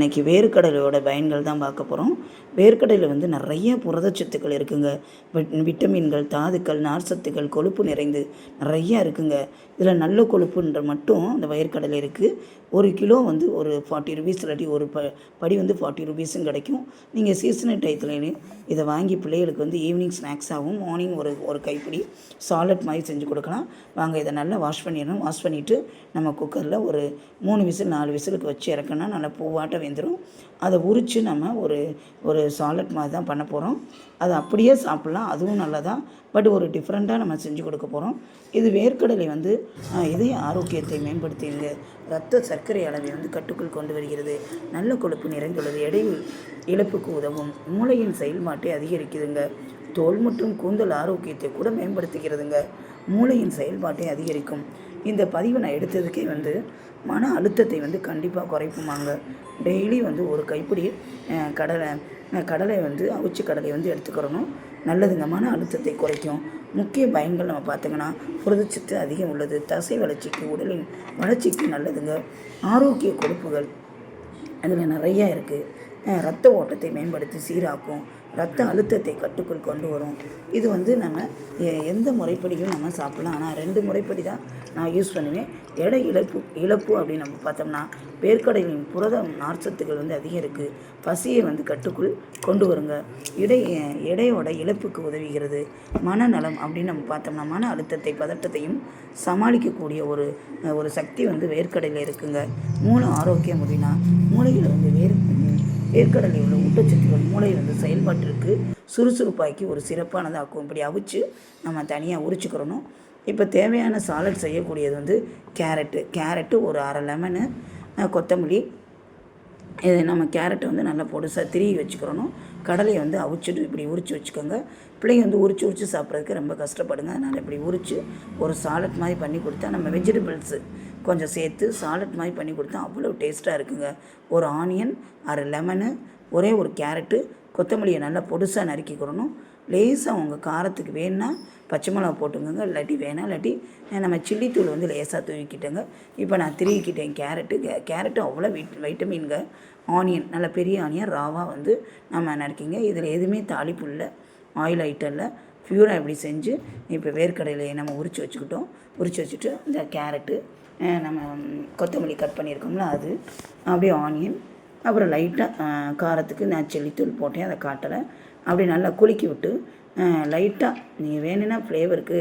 இன்றைக்கி வேர்க்கடலையோட பயன்கள் தான் பார்க்க போகிறோம் வேர்க்கடையில் வந்து நிறைய புரதச்சத்துக்கள் இருக்குங்க. விட் விட்டமின்கள் தாதுக்கள் நார்சத்துக்கள் கொழுப்பு நிறைந்து நிறையா இருக்குங்க. இதில் நல்ல கொழுப்புன்ற மட்டும் அந்த வேர்க்கடலை இருக்குது ஒரு கிலோ வந்து ஒரு ஃபார்ட்டி ருபீஸ் இல்லாட்டி ஒரு ப படி வந்து ஃபார்ட்டி ருபீஸும் கிடைக்கும். நீங்கள் சீசனல் டயத்துலையும் இதை வாங்கி பிள்ளைகளுக்கு வந்து ஈவினிங் ஸ்நாக்ஸாகவும் மார்னிங் ஒரு ஒரு கைப்பிடி சாலட் மாதிரி செஞ்சு கொடுக்கலாம். வாங்க இதை நல்லா வாஷ் பண்ணிடணும். வாஷ் பண்ணிவிட்டு நம்ம குக்கரில் ஒரு மூணு விசில் நாலு விசிலுக்கு வச்சு இறக்கணும் நல்லா பூவாட்டம் வெந்துடும் அதை உரித்து நம்ம ஒரு ஒரு சாலட் மாதிரி தான் பண்ண போகிறோம் அது அப்படியே சாப்பிட்லாம். அதுவும் நல்லதான் பட் ஒரு டிஃப்ரெண்ட்டாக நம்ம செஞ்சு கொடுக்க போகிறோம் இது வேர்க்கடலை வந்து இதய ஆரோக்கியத்தை மேம்படுத்துகிறது. ரத்த சர்க்கரை அளவை வந்து கட்டுக்குள் கொண்டு வருகிறது. நல்ல கொழுப்பு நிறைந்துள்ளது. எடை இழப்புக்கு உதவும். மூளையின் செயல்பாட்டை அதிகரிக்குதுங்க. தோல் மற்றும் கூந்தல் ஆரோக்கியத்தை கூட மேம்படுத்துகிறதுங்க. மூளையின் செயல்பாட்டை அதிகரிக்கும். இந்த பதிவை நான் எடுத்ததுக்கே வந்து மன அழுத்தத்தை வந்து கண்டிப்பாக குறைப்புமாங்க டெய்லி வந்து ஒரு கைப்பிடி கடலை கடலை வந்து அவிச்சு கடலை வந்து எடுத்துக்கிறணும். நல்லதுங்க மன அழுத்தத்தை குறைக்கும். முக்கிய பயன்கள் நம்ம பார்த்தோங்கன்னா புரதச்சத்து அதிகம் உள்ளது தசை வளர்ச்சிக்கு உடலின் வளர்ச்சிக்கு நல்லதுங்க. ஆரோக்கிய கொழுப்புகள் அதில் நிறையா இருக்குது ரத்த ஓட்டத்தை மேம்படுத்தி சீராக்கும். ரத்த அழுத்தத்தை கட்டுக்குள் கொண்டு வரும். இது வந்து நம்ம எந்த முறைப்படியும் நம்ம சாப்பிடலாம். ஆனால் ரெண்டு முறைப்படி தான் நான் யூஸ் பண்ணுவேன். எடை இழப்பு இழப்பு அப்படின்னு நம்ம பார்த்தோம்னா வேர்க்கடலின் புரத நார்ச்சத்துகள் வந்து அதிகம் இருக்குது பசியை வந்து கட்டுக்குள் கொண்டு வருங்க. இடை எடையோட இழப்புக்கு உதவுகிறது. மனநலம் அப்படின்னு நம்ம பார்த்தோம்னா மன அழுத்தத்தை பதட்டத்தையும் சமாளிக்கக்கூடிய ஒரு ஒரு சக்தி வந்து வேர்க்கடையில் இருக்குங்க. மூளை ஆரோக்கியம் அப்படின்னா மூளையில் வந்து வேர் வேர்க்கடலை உள்ள ஊட்டச்சத்துக்கள் மூளை வந்து செயல்பாட்டிற்கு சுறுசுறுப்பாக்கி ஒரு சிறப்பானதாக்கும் இப்படி அவிச்சு நம்ம தனியாக உரிச்சுக்கிறணும். இப்போ தேவையான சாலட் செய்யக்கூடியது வந்து கேரட்டு கேரட்டு ஒரு அரை லெமனு கொத்தமல்லி இது நம்ம கேரட்டை வந்து நல்லா பொடுசாக திருவி வச்சுக்கிறணும். கடலையை வந்து அவிச்சிட்டு இப்படி உரித்து வச்சுக்கோங்க. பிள்ளைங்க வந்து உரிச்சு உரித்து சாப்பிட்றதுக்கு ரொம்ப கஷ்டப்படுங்க. அதனால் இப்படி உரித்து ஒரு சாலட் மாதிரி பண்ணி கொடுத்தா நம்ம வெஜிடபிள்ஸு கொஞ்சம் சேர்த்து சாலட் மாதிரி பண்ணி கொடுத்தா அவ்வளோ டேஸ்ட்டாக இருக்குங்க. ஒரு ஆனியன் அரை லெமனு ஒரே ஒரு கேரட்டு கொத்தமல்லியை நல்லா பொடுசாக நறுக்கிக்கிறணும் லேசாக உங்கள் காரத்துக்கு வேணால் பச்சை மிளகா போட்டுக்கோங்க. இல்லாட்டி வேணாம். இல்லாட்டி நம்ம சில்லித்தூள் வந்து லேசாக தூவிக்கிட்டேங்க. இப்போ நான் திருவிக்கிட்டேன் கேரட்டு. கே- கேரட்டு அவ்வளோ வைட் வைட்டமின்க ஆனியன் நல்ல பெரிய ஆனியன் ராவாக வந்து நம்ம நறுக்கிங்க. இதில் எதுவுமே தாளிப்பு இல்லை. ஆயில் ஐட்டம் இல்லை. பியூராக இப்படி செஞ்சு இப்போ வேர்க்கடலையை நம்ம உரித்து வச்சுக்கிட்டோம். உரித்து வச்சுட்டு இந்த கேரட்டு நம்ம கொத்தமல்லி கட் பண்ணியிருக்கோம்ல அது. அப்படியே ஆனியன். அப்புறம் லைட்டாக காரத்துக்கு நான் சில்லித்தூள் போட்டேன். அதை காட்டலை. அப்படி நல்லா குலுக்கி விட்டு லைட்டாக நீங்கள் வேணும்னா ஃப்ளேவருக்கு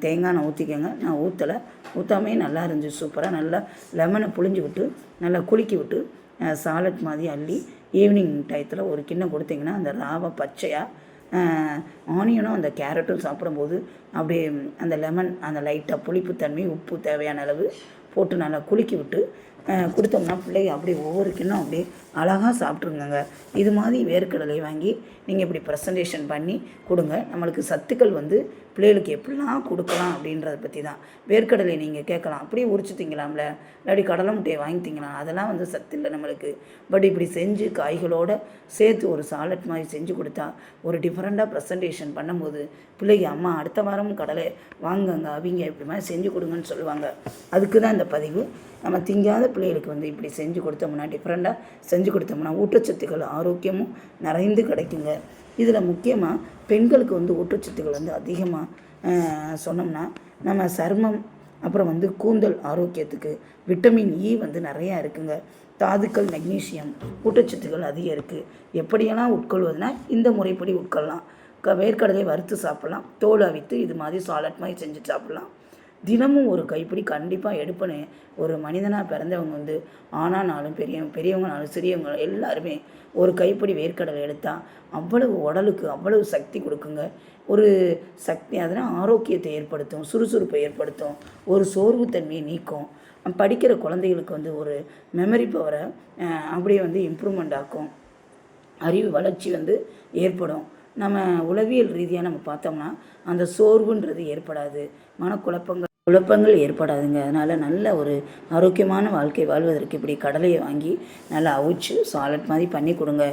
தேங்காய் எண்ணெய் ஊற்றிக்கோங்க நான் ஊற்றலை ஊற்றாமே நல்லா இருந்துச்சு சூப்பராக நல்லா லெமனை புழிஞ்சு விட்டு நல்லா குலுக்கி விட்டு சாலட் மாதிரி அள்ளி ஈவினிங் டயத்தில் ஒரு கிண்ணம் கொடுத்தீங்கன்னா அந்த ராவை பச்சையாக ஆனியனும் அந்த கேரட்டும் சாப்பிடும்போது அப்படியே அந்த லெமன் அந்த லைட்டாக புளிப்புத்தன்மை உப்பு தேவையான அளவு போட்டு நல்லா குலுக்கி விட்டு கொடுத்தோம்னா பிள்ளைங்க அப்படியே ஒவ்வொரு கிண்ணம் அப்படியே அழகாக சாப்பிட்ருங்க இது மாதிரி வேர்க்கடலை வாங்கி நீங்கள் இப்படி ப்ரெசன்டேஷன் பண்ணி கொடுங்க. நம்மளுக்கு சத்துக்கள் வந்து பிள்ளைகளுக்கு எப்படிலாம் கொடுக்கலாம் அப்படின்றத பற்றி தான் வேர்க்கடலை நீங்கள் கேட்கலாம். அப்படியே உரிச்சு திங்கலாம்ல இல்லாட்டி கடலை முட்டையை வாங்கி திங்கலாம் அதெல்லாம் வந்து சத்து இல்லை நம்மளுக்கு. பட் இப்படி செஞ்சு காய்களோடு சேர்த்து ஒரு சாலட் மாதிரி செஞ்சு கொடுத்தா ஒரு டிஃப்ரெண்ட்டாக ப்ரெசன்டேஷன் பண்ணும்போது பிள்ளைங்க அம்மா அடுத்த வாரமும் கடலை வாங்குங்க அவங்க இப்படி மாதிரி செஞ்சு கொடுங்கன்னு சொல்லுவாங்க. அதுக்கு தான் இந்த பதிவு. நம்ம திங்காத பிள்ளைகளுக்கு வந்து இப்படி செஞ்சு கொடுத்தோம்னா டிஃப்ரெண்ட்டாக செஞ்சு கொடுத்தோம்னா ஊட்டச்சத்துக்கள் ஆரோக்கியமும் நிறைந்து கிடைக்குங்க. இதில் முக்கியமாக பெண்களுக்கு வந்து ஊட்டச்சத்துக்கள் வந்து அதிகமாக சொன்னோம்னா நம்ம சர்மம் அப்புறம் வந்து கூந்தல் ஆரோக்கியத்துக்கு விட்டமின் இ e வந்து நிறையா இருக்குங்க. தாதுக்கள் மெக்னீசியம் ஊட்டச்சத்துக்கள் அதிகம் இருக்குது எப்படியெல்லாம் உட்கொள்வதுனா இந்த முறைப்படி உட்கொள்ளலாம். க வேர்க்கடலை வறுத்து சாப்பிட்லாம். தோல் அவித்து இது மாதிரி சாலட் மாதிரி செஞ்சு சாப்பிட்லாம். தினமும் ஒரு கைப்பிடி கண்டிப்பாக எடுப்பனே. ஒரு மனிதனாக பிறந்தவங்க வந்து ஆனானாலும் பெரிய பெரியவங்கனாலும் சிறியவங்க எல்லாருமே ஒரு கைப்பிடி வேர்க்கடலை எடுத்தால் அவ்வளவு உடலுக்கு அவ்வளவு சக்தி கொடுக்குங்க. ஒரு சக்தி அதனால் ஆரோக்கியத்தை ஏற்படுத்தும் சுறுசுறுப்பை ஏற்படுத்தும் ஒரு சோர்வுத்தன்மையை நீக்கும். படிக்கிற குழந்தைகளுக்கு வந்து ஒரு மெமரி பவரை அப்படியே வந்து இம்ப்ரூவ்மெண்ட் ஆக்கும். அறிவு வளர்ச்சி வந்து ஏற்படும். நம்ம உளவியல் ரீதியாக நம்ம பார்த்தோம்னா அந்த சோர்வுன்றது ஏற்படாது. மனக்குழப்பங்கள் குழப்பங்கள் ஏற்படாதுங்க. அதனால் நல்ல ஒரு ஆரோக்கியமான வாழ்க்கை வாழ்வதற்கு இப்படி கடலையை வாங்கி நல்லா அவிச்சு சாலட் மாதிரி பண்ணி கொடுங்க.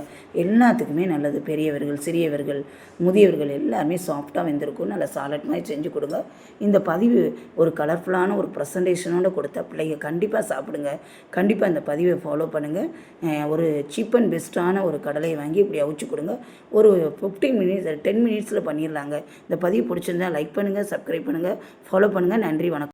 எல்லாத்துக்குமே நல்லது. பெரியவர்கள் சிறியவர்கள் முதியவர்கள் எல்லாருமே சாஃப்டாக வெந்திருக்கும். நல்லா சாலட் மாதிரி செஞ்சு கொடுங்க. இந்த பதிவு ஒரு கலர்ஃபுல்லான ஒரு ப்ரெசன்டேஷனோடு கொடுத்தா பிள்ளைங்க கண்டிப்பாக சாப்பிடுங்க. கண்டிப்பாக இந்த பதிவை ஃபாலோ பண்ணுங்கள் ஒரு சீப் அண்ட் பெஸ்ட்டான ஒரு கடலையை வாங்கி இப்படி அவிச்சு கொடுங்க. ஒரு ஃபிஃப்டீன் மினிட்ஸ் டென் மினிட்ஸில் பண்ணிடலாங்க. இந்த பதிவு பிடிச்சிருந்தா லைக் பண்ணுங்கள் சப்ஸ்கிரைப் பண்ணுங்கள் ஃபாலோ பண்ணுங்கள் நன்றி. நன்றி வணக்கம்